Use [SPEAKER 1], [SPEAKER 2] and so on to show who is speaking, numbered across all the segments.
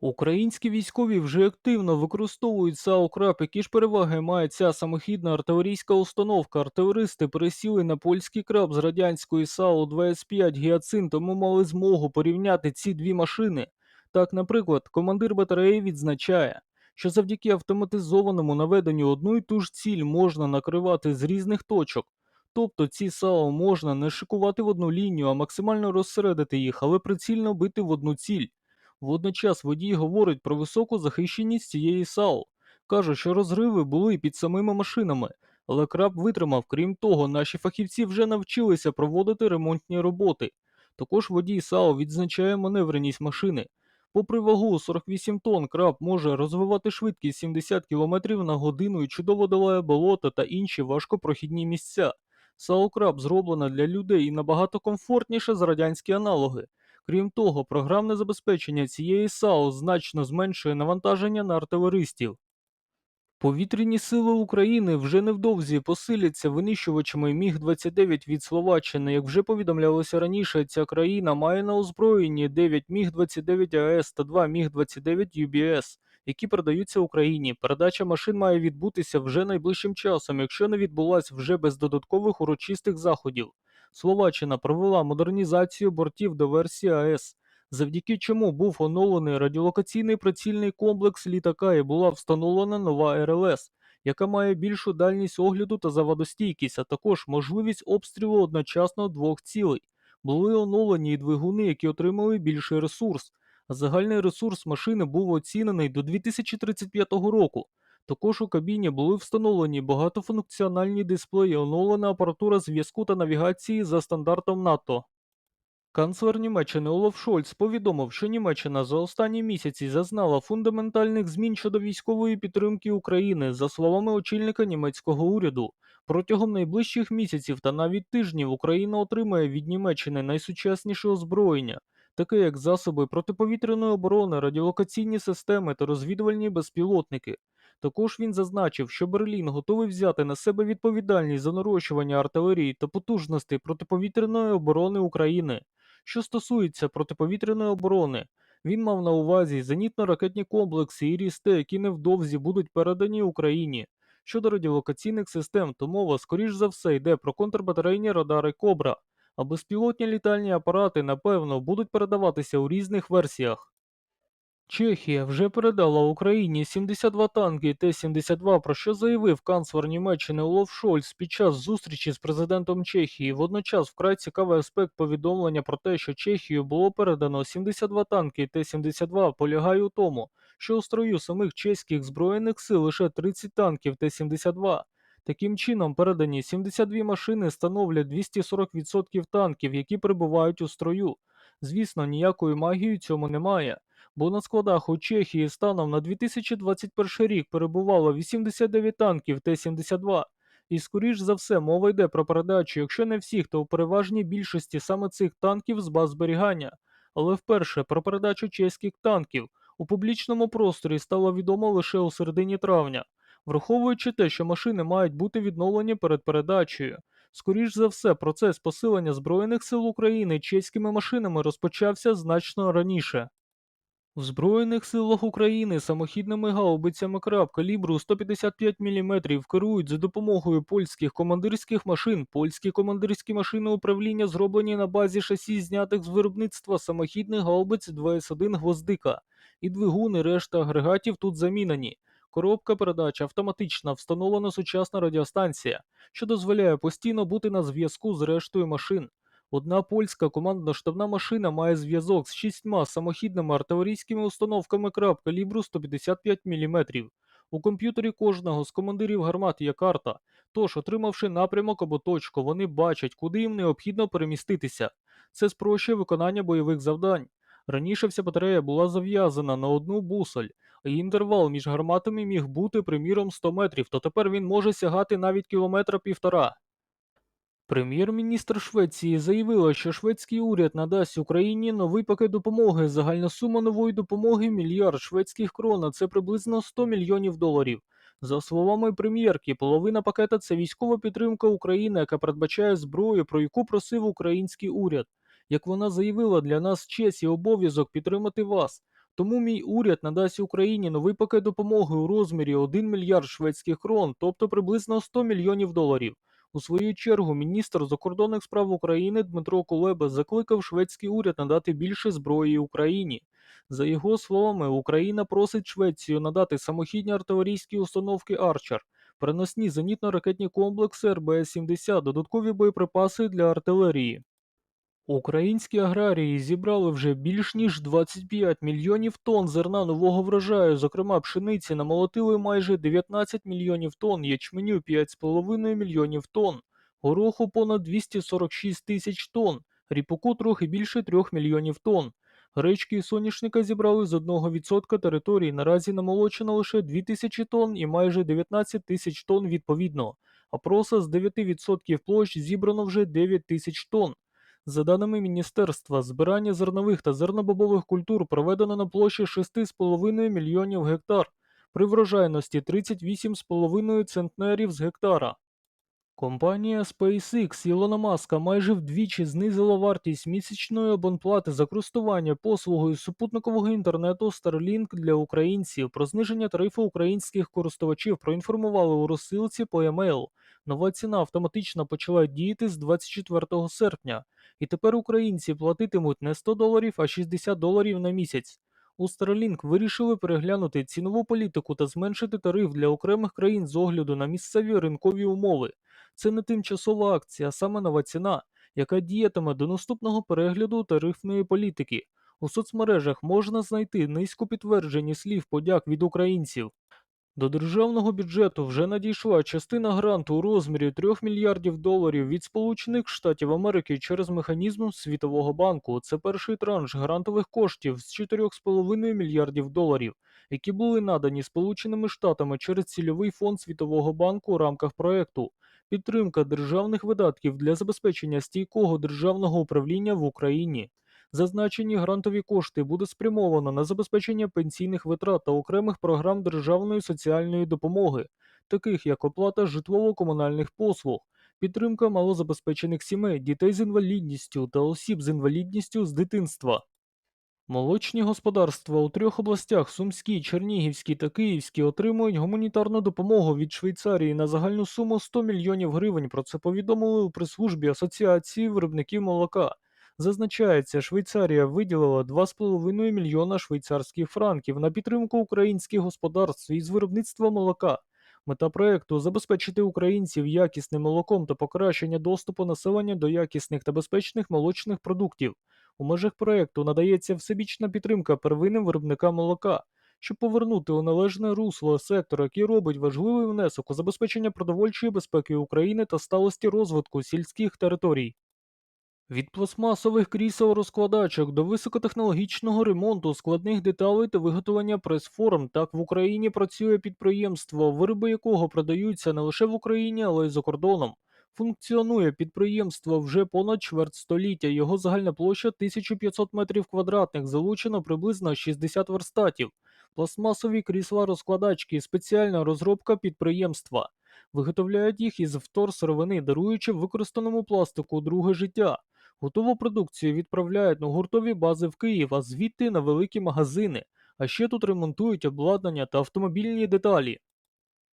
[SPEAKER 1] Українські військові вже активно використовують САУ «Краб», які ж переваги має ця самохідна артилерійська установка. Артилеристи пересіли на польський краб з радянської САУ 25 Гіацин, тому мали змогу порівняти ці дві машини. Так, наприклад, командир батареї відзначає, що завдяки автоматизованому наведенню одну й ту ж ціль можна накривати з різних точок. Тобто ці САУ можна не шикувати в одну лінію, а максимально розсередити їх, але прицільно бити в одну ціль. Водночас водій говорить про високу захищеність цієї САУ. Каже, що розриви були під самими машинами, але краб витримав. Крім того, наші фахівці вже навчилися проводити ремонтні роботи. Також водій САУ відзначає маневреність машини. Попри вагу 48 тонн, краб може розвивати швидкість 70 км на годину і чудово долає болота та інші важкопрохідні місця. САУ краб зроблена для людей і набагато комфортніше за радянські аналоги. Крім того, програмне забезпечення цієї САУ значно зменшує навантаження на артилеристів. Повітряні сили України вже невдовзі посиляться винищувачами Міг-29 від Словаччини. Як вже повідомлялося раніше, ця країна має на озброєнні 9 Міг-29 АЕС та 2 Міг-29 ЮБС, які передаються Україні. Передача машин має відбутися вже найближчим часом, якщо не відбулась вже без додаткових урочистих заходів. Словаччина провела модернізацію бортів до версії АЕС завдяки чому був оновлений радіолокаційний прицільний комплекс літака і була встановлена нова РЛС, яка має більшу дальність огляду та завадостійкість, а також можливість обстрілу одночасно двох цілей. Були оновлені і двигуни, які отримали більший ресурс. Загальний ресурс машини був оцінений до 2035 року. Також у кабіні були встановлені багатофункціональні дисплеї, оновлена апаратура зв'язку та навігації за стандартом НАТО. Канцлер Німеччини Олаф Шольц повідомив, що Німеччина за останні місяці зазнала фундаментальних змін щодо військової підтримки України, за словами очільника німецького уряду. Протягом найближчих місяців та навіть тижнів Україна отримає від Німеччини найсучасніше озброєння, таке як засоби протиповітряної оборони, радіолокаційні системи та розвідувальні безпілотники. Також він зазначив, що Берлін готовий взяти на себе відповідальність за нарощування артилерії та потужностей протиповітряної оборони України. Що стосується протиповітряної оборони, він мав на увазі зенітно-ракетні комплекси і рісте, які невдовзі будуть передані Україні. Щодо радіолокаційних систем, то мова, скоріш за все, йде про контрбатарейні радари Кобра, а безпілотні літальні апарати, напевно, будуть передаватися у різних версіях. Чехія вже передала Україні 72 танки Т-72, про що заявив канцлер Німеччини Олаф Шольц під час зустрічі з президентом Чехії. Водночас вкрай цікавий аспект повідомлення про те, що Чехію було передано 72 танки Т-72, полягає у тому, що у строю самих чеських збройних сил лише 30 танків Т-72. Таким чином, передані 72 машини становлять 240% танків, які перебувають у строю. Звісно, ніякої магії цьому немає бо на складах у Чехії станом на 2021 рік перебувало 89 танків Т-72. І скоріш за все мова йде про передачу, якщо не всіх, то у переважній більшості саме цих танків з баз зберігання. Але вперше про передачу чеських танків у публічному просторі стало відомо лише у середині травня, враховуючи те, що машини мають бути відновлені перед передачею. Скоріш за все, процес посилення Збройних сил України чеськими машинами розпочався значно раніше. В Збройних силах України самохідними гаубицями краб калібру 155 мм керують за допомогою польських командирських машин. Польські командирські машини управління зроблені на базі шасі, знятих з виробництва самохідних гаубиць 2С1 гвоздика. І двигуни, решта агрегатів тут замінені. Коробка передач автоматична, встановлена сучасна радіостанція, що дозволяє постійно бути на зв'язку з рештою машин. Одна польська командно-штабна машина має зв'язок з шістьма самохідними артилерійськими установками краб калібру 155 мм. У комп'ютері кожного з командирів гармат є карта, тож, отримавши напрямок або точку, вони бачать, куди їм необхідно переміститися. Це спрощує виконання бойових завдань. Раніше вся батарея була зав'язана на одну бусоль, і інтервал між гарматами міг бути, приміром, 100 метрів, то тепер він може сягати навіть кілометра півтора. Прем'єр-міністр Швеції заявила, що шведський уряд надасть Україні новий пакет допомоги. Загальна сума нової допомоги мільярд шведських крон, а це приблизно 100 мільйонів доларів. За словами прем'єрки, половина пакета це військова підтримка України, яка передбачає зброю, про яку просив український уряд. Як вона заявила, для нас честь і обов'язок підтримати вас. Тому мій уряд надасть Україні новий пакет допомоги у розмірі 1 мільярд шведських крон, тобто приблизно 100 мільйонів доларів. У свою чергу міністр закордонних справ України Дмитро Кулеба закликав шведський уряд надати більше зброї Україні. За його словами, Україна просить Швецію надати самохідні артилерійські установки Арчер, переносні зенітно-ракетні комплекси РБС-70, додаткові боєприпаси для артилерії. Українські аграрії зібрали вже більш ніж 25 мільйонів тонн зерна нового врожаю, зокрема пшениці намолотили майже 19 мільйонів тонн, ячменю 5,5 мільйонів тонн, гороху понад 246 тисяч тонн, ріпаку трохи більше 3 мільйонів тонн. Гречки і соняшника зібрали з 1% території, наразі намолочено лише 2 тисячі тонн і майже 19 тисяч тонн відповідно, а проса з 9% площ зібрано вже 9 тисяч тонн. За даними міністерства, збирання зернових та зернобобових культур проведено на площі 6,5 мільйонів гектар при врожайності 38,5 центнерів з гектара. Компанія SpaceX Ілона Маска майже вдвічі знизила вартість місячної абонплати за користування послугою супутникового інтернету Starlink для українців. Про зниження тарифу українських користувачів проінформували у розсилці по e-mail. Нова ціна автоматично почала діяти з 24 серпня, і тепер українці платитимуть не 100 доларів, а 60 доларів на місяць. У Starlink вирішили переглянути цінову політику та зменшити тариф для окремих країн з огляду на місцеві ринкові умови. Це не тимчасова акція, а саме нова ціна, яка діятиме до наступного перегляду тарифної політики. У соцмережах можна знайти низько підтверджені слів подяк від українців. До державного бюджету вже надійшла частина гранту у розмірі 3 мільярдів доларів від Сполучених Штатів Америки через механізм Світового банку. Це перший транш грантових коштів з 4,5 мільярдів доларів, які були надані Сполученими Штатами через цільовий фонд Світового банку у рамках проекту. Підтримка державних видатків для забезпечення стійкого державного управління в Україні. Зазначені грантові кошти буде спрямовано на забезпечення пенсійних витрат та окремих програм державної соціальної допомоги, таких як оплата житлово-комунальних послуг, підтримка малозабезпечених сімей, дітей з інвалідністю та осіб з інвалідністю з дитинства. Молочні господарства у трьох областях Сумській, Чернігівській та Київській отримують гуманітарну допомогу від Швейцарії на загальну суму 100 мільйонів гривень. Про це повідомили у прес-службі Асоціації виробників молока. Зазначається, Швейцарія виділила 2,5 мільйона швейцарських франків на підтримку українських господарств із виробництва молока. Мета проекту забезпечити українців якісним молоком та покращення доступу населення до якісних та безпечних молочних продуктів. У межах проекту надається всебічна підтримка первинним виробникам молока, щоб повернути у належне русло сектор, який робить важливий внесок у забезпечення продовольчої безпеки України та сталості розвитку сільських територій. Від пластмасових крісел розкладачок до високотехнологічного ремонту складних деталей та виготовлення прес-форм так в Україні працює підприємство, вироби якого продаються не лише в Україні, але й за кордоном. Функціонує підприємство вже понад чверть століття. Його загальна площа 1500 метрів квадратних, залучено приблизно 60 верстатів. Пластмасові крісла розкладачки, спеціальна розробка підприємства. Виготовляють їх із вторсировини, даруючи використаному пластику друге життя. Готову продукцію відправляють на гуртові бази в Київ, а звідти на великі магазини. А ще тут ремонтують обладнання та автомобільні деталі.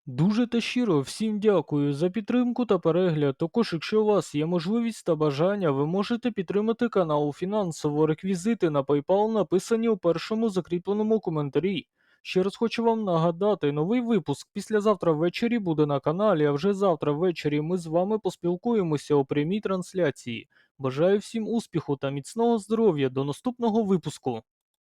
[SPEAKER 1] Дуже та щиро всім дякую за підтримку та перегляд. Також, якщо у вас є можливість та бажання, ви можете підтримати канал фінансово. Реквізити на PayPal написані у першому закріпленому коментарі. Ще раз хочу вам нагадати, новий випуск післязавтра ввечері буде на каналі, а вже завтра ввечері ми з вами поспілкуємося у прямій трансляції. Бажаю всім успіху та міцного здоров'я до наступного випуску.